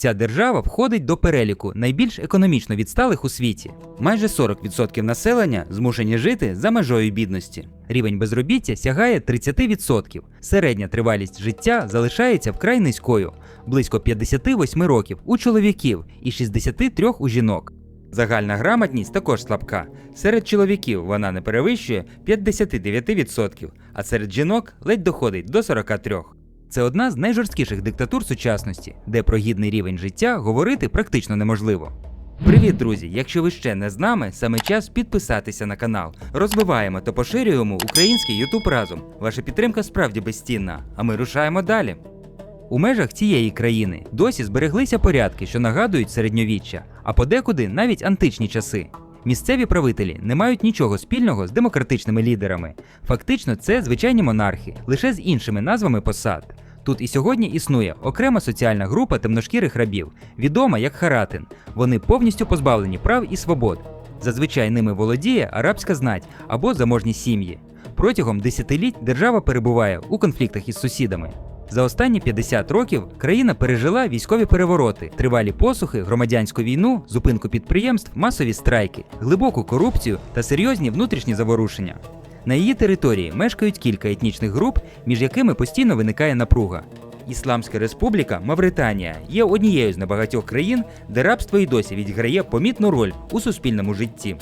Ця держава входить до переліку найбільш економічно відсталих у світі. Майже 40% населення змушені жити за межою бідності. Рівень безробіття сягає 30%. Середня тривалість життя залишається вкрай низькою близько 58 років у чоловіків і 63 у жінок. Загальна грамотність також слабка. Серед чоловіків вона не перевищує 59%, а серед жінок ледь доходить до 43%. Це одна з найжорсткіших диктатур сучасності, де про гідний рівень життя говорити практично неможливо. Привіт, друзі! Якщо ви ще не з нами, саме час підписатися на канал. Розвиваємо та поширюємо український YouTube разом. Ваша підтримка справді безцінна, а ми рушаємо далі. У межах цієї країни досі збереглися порядки, що нагадують середньовіччя, а подекуди навіть античні часи. Місцеві правителі не мають нічого спільного з демократичними лідерами. Фактично, це звичайні монархи, лише з іншими назвами посад. Тут і сьогодні існує окрема соціальна група темношкірих рабів, відома як харатин. Вони повністю позбавлені прав і свобод. Зазвичай ними володіє арабська знать або заможні сім'ї. Протягом десятиліть держава перебуває у конфліктах із сусідами. За останні 50 років країна пережила військові перевороти, тривалі посухи, громадянську війну, зупинку підприємств, масові страйки, глибоку корупцію та серйозні внутрішні заворушення. На її території мешкають кілька етнічних груп, між якими постійно виникає напруга. Ісламська республіка Мавританія є однією з небагатьох країн, де рабство і досі відіграє помітну роль у суспільному житті.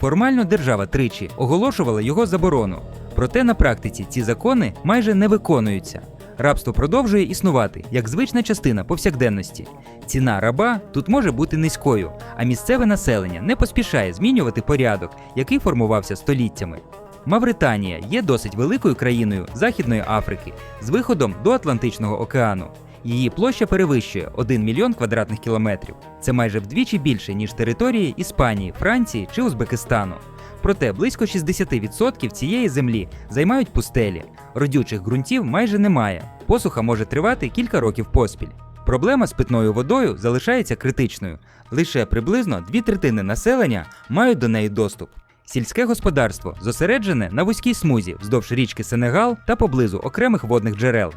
Формально держава тричі оголошувала його заборону, проте на практиці ці закони майже не виконуються. Рабство продовжує існувати як звична частина повсякденності. Ціна раба тут може бути низькою, а місцеве населення не поспішає змінювати порядок, який формувався століттями. Мавританія є досить великою країною Західної Африки з виходом до Атлантичного океану. Її площа перевищує 1 мільйон квадратних кілометрів. Це майже вдвічі більше, ніж території Іспанії, Франції чи Узбекистану. Проте близько 60% цієї землі займають пустелі. Родючих ґрунтів майже немає. Посуха може тривати кілька років поспіль. Проблема з питною водою залишається критичною. Лише приблизно дві третини населення мають до неї доступ. Сільське господарство зосереджене на вузькій смузі вздовж річки Сенегал та поблизу окремих водних джерел.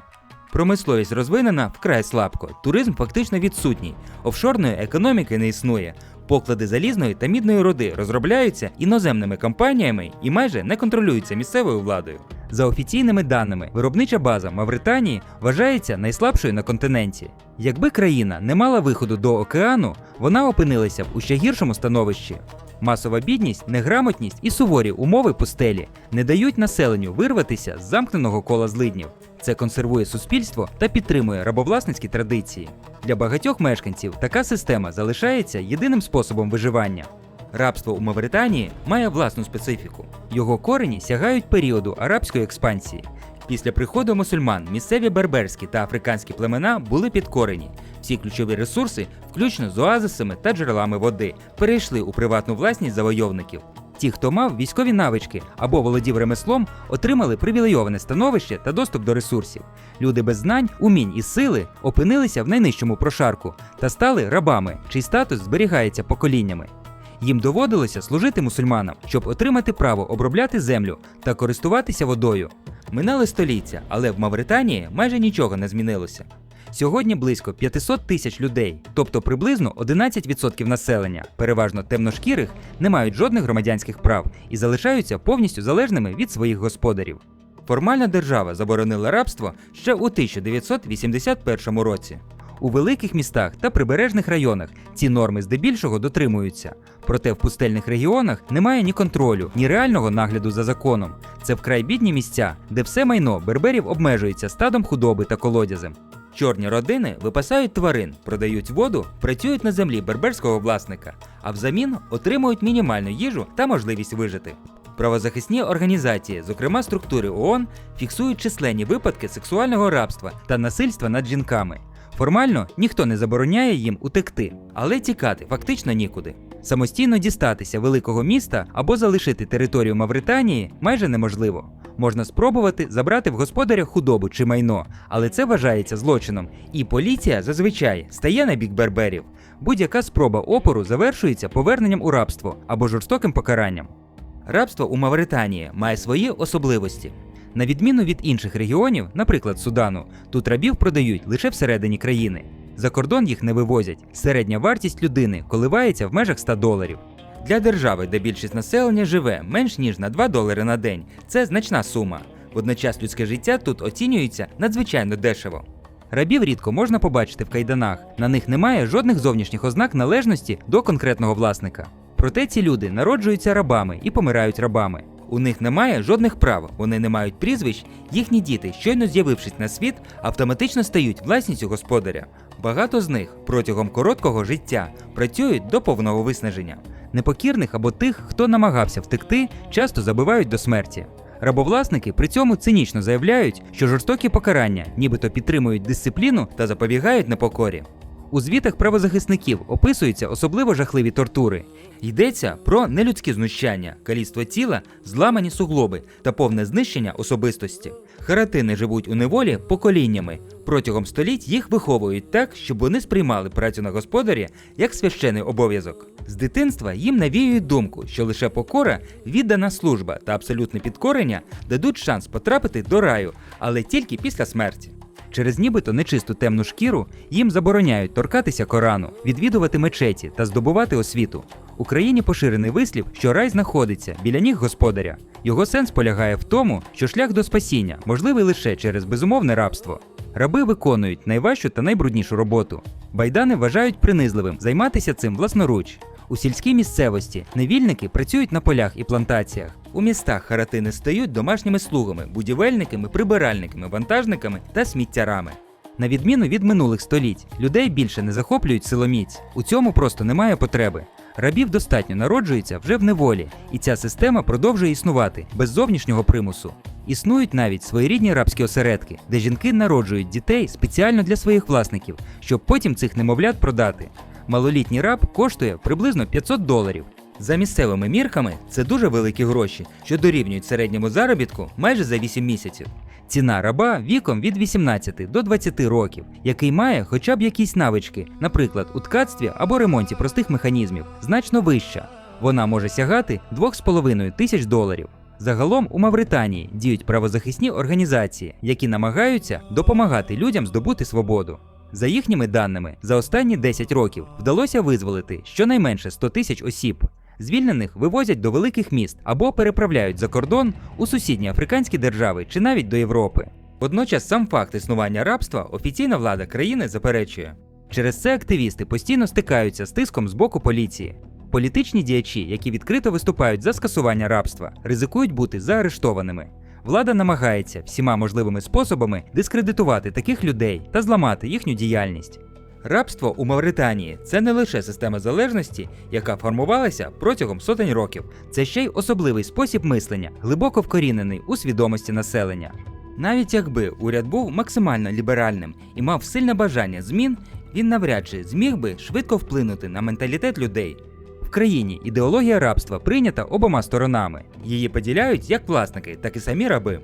Промисловість розвинена вкрай слабко, туризм фактично відсутній, офшорної економіки не існує. Поклади залізної та мідної руди розробляються іноземними компаніями і майже не контролюються місцевою владою. За офіційними даними, виробнича база Мавританії вважається найслабшою на континенті. Якби країна не мала виходу до океану, вона опинилася б у ще гіршому становищі. Масова бідність, неграмотність і суворі умови пустелі не дають населенню вирватися з замкненого кола злиднів. Це консервує суспільство та підтримує рабовласницькі традиції. Для багатьох мешканців така система залишається єдиним способом виживання. Рабство у Мавританії має власну специфіку. Його корені сягають періоду арабської експансії. Після приходу мусульман місцеві берберські та африканські племена були підкорені. Всі ключові ресурси, включно з оазисами та джерелами води, перейшли у приватну власність завойовників. Ті, хто мав військові навички або володів ремеслом, отримали привілейоване становище та доступ до ресурсів. Люди без знань, умінь і сили опинилися в найнижчому прошарку та стали рабами, чий статус зберігається поколіннями. Їм доводилося служити мусульманам, щоб отримати право обробляти землю та користуватися водою. Минали століття, але в Мавританії майже нічого не змінилося. Сьогодні близько 500 тисяч людей, тобто приблизно 11% населення, переважно темношкірих, не мають жодних громадянських прав і залишаються повністю залежними від своїх господарів. Формальна держава заборонила рабство ще у 1981 році. У великих містах та прибережних районах ці норми здебільшого дотримуються. Проте в пустельних регіонах немає ні контролю, ні реального нагляду за законом. Це вкрай бідні місця, де все майно берберів обмежується стадом худоби та колодязем. Чорні родини випасають тварин, продають воду, працюють на землі берберського власника, а взамін отримують мінімальну їжу та можливість вижити. Правозахисні організації, зокрема структури ООН, фіксують численні випадки сексуального рабства та насильства над жінками. Формально ніхто не забороняє їм утекти, але тікати фактично нікуди. Самостійно дістатися великого міста або залишити територію Мавританії майже неможливо. Можна спробувати забрати в господаря худобу чи майно, але це вважається злочином. І поліція зазвичай стає на бік берберів. Будь-яка спроба опору завершується поверненням у рабство або жорстоким покаранням. Рабство у Мавританії має свої особливості. На відміну від інших регіонів, наприклад, Судану, тут рабів продають лише всередині країни. За кордон їх не вивозять. Середня вартість людини коливається в межах 100 доларів. Для держави, де більшість населення живе менш ніж на 2 долари на день, це значна сума. Водночас людське життя тут оцінюється надзвичайно дешево. Рабів рідко можна побачити в кайданах, на них немає жодних зовнішніх ознак належності до конкретного власника. Проте ці люди народжуються рабами і помирають рабами. У них немає жодних прав, вони не мають прізвищ, їхні діти, щойно з'явившись на світ, автоматично стають власністю господаря. Багато з них протягом короткого життя працюють до повного виснаження. Непокірних або тих, хто намагався втекти, часто забивають до смерті. Рабовласники при цьому цинічно заявляють, що жорстокі покарання нібито підтримують дисципліну та запобігають непокорі. У звітах правозахисників описуються особливо жахливі тортури. Йдеться про нелюдські знущання, каліцтво тіла, зламані суглоби та повне знищення особистості. Харатини живуть у неволі поколіннями. Протягом століть їх виховують так, щоб вони сприймали працю на господарі як священий обов'язок. З дитинства їм навіюють думку, що лише покора, віддана служба та абсолютне підкорення дадуть шанс потрапити до раю, але тільки після смерті. Через нібито нечисту темну шкіру їм забороняють торкатися Корану, відвідувати мечеті та здобувати освіту. Україні поширений вислів, що рай знаходиться біля ніг господаря. Його сенс полягає в тому, що шлях до спасіння можливий лише через безумовне рабство. Раби виконують найважчу та найбруднішу роботу. Байдани вважають принизливим займатися цим власноруч. У сільській місцевості невільники працюють на полях і плантаціях. У містах харатини стають домашніми слугами, будівельниками, прибиральниками, вантажниками та сміттярами. На відміну від минулих століть, людей більше не захоплюють силоміць. У цьому просто немає потреби. Рабів достатньо народжується вже в неволі, і ця система продовжує існувати без зовнішнього примусу. Існують навіть своєрідні рабські осередки, де жінки народжують дітей спеціально для своїх власників, щоб потім цих немовлят продати. Малолітній раб коштує приблизно 500 доларів. За місцевими мірками це дуже великі гроші, що дорівнюють середньому заробітку майже за 8 місяців. Ціна раба віком від 18 до 20 років, який має хоча б якісь навички, наприклад, у ткацтві або ремонті простих механізмів, значно вища. Вона може сягати 2,5 тисяч доларів. Загалом у Мавританії діють правозахисні організації, які намагаються допомагати людям здобути свободу. За їхніми даними, за останні 10 років вдалося визволити щонайменше 100 тисяч осіб. Звільнених вивозять до великих міст або переправляють за кордон у сусідні африканські держави чи навіть до Європи. Водночас сам факт існування рабства офіційна влада країни заперечує. Через це активісти постійно стикаються з тиском з боку поліції. Політичні діячі, які відкрито виступають за скасування рабства, ризикують бути заарештованими. Влада намагається всіма можливими способами дискредитувати таких людей та зламати їхню діяльність. Рабство у Мавританії це не лише система залежності, яка формувалася протягом сотень років, це ще й особливий спосіб мислення, глибоко вкорінений у свідомості населення. Навіть якби уряд був максимально ліберальним і мав сильне бажання змін, він навряд чи зміг би швидко вплинути на менталітет людей. В країні ідеологія рабства прийнята обома сторонами. Її поділяють як власники, так і самі раби.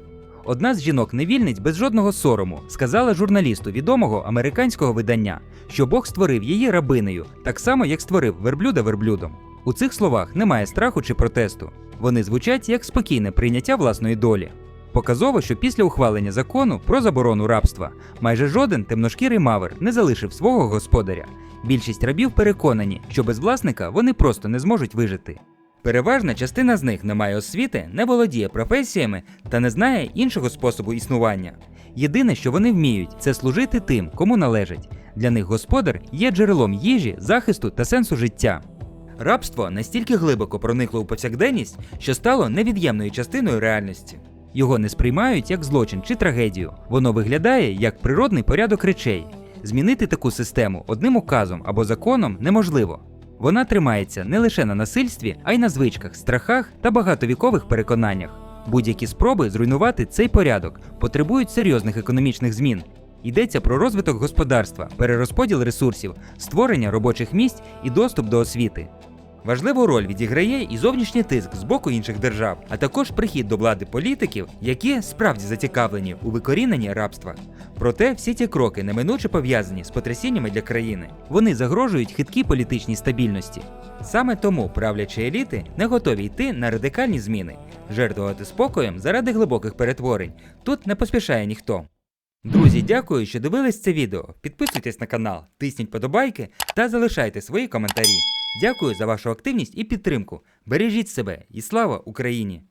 Одна з жінок-невільниць без жодного сорому сказала журналісту відомого американського видання, що Бог створив її рабинею, так само як створив верблюда верблюдом. У цих словах немає страху чи протесту. Вони звучать як спокійне прийняття власної долі. Показово, що після ухвалення закону про заборону рабства майже жоден темношкірий мавр не залишив свого господаря. Більшість рабів переконані, що без власника вони просто не зможуть вижити. Переважна частина з них не має освіти, не володіє професіями та не знає іншого способу існування. Єдине, що вони вміють, це служити тим, кому належить. Для них господар є джерелом їжі, захисту та сенсу життя. Рабство настільки глибоко проникло у повсякденність, що стало невід'ємною частиною реальності. Його не сприймають як злочин чи трагедію. Воно виглядає як природний порядок речей. Змінити таку систему одним указом або законом неможливо. Вона тримається не лише на насильстві, а й на звичках, страхах та багатовікових переконаннях. Будь-які спроби зруйнувати цей порядок потребують серйозних економічних змін. Йдеться про розвиток господарства, перерозподіл ресурсів, створення робочих місць і доступ до освіти. Важливу роль відіграє і зовнішній тиск з боку інших держав, а також прихід до влади політиків, які справді зацікавлені у викоріненні рабства. Проте всі ці кроки неминуче пов'язані з потрясіннями для країни. Вони загрожують хиткій політичній стабільності. Саме тому правлячі еліти не готові йти на радикальні зміни. Жертвувати спокоєм заради глибоких перетворень тут не поспішає ніхто. Друзі, дякую, що дивились це відео. Підписуйтесь на канал, тисніть подобайки та залишайте свої коментарі. Дякую за вашу активність і підтримку. Бережіть себе і слава Україні!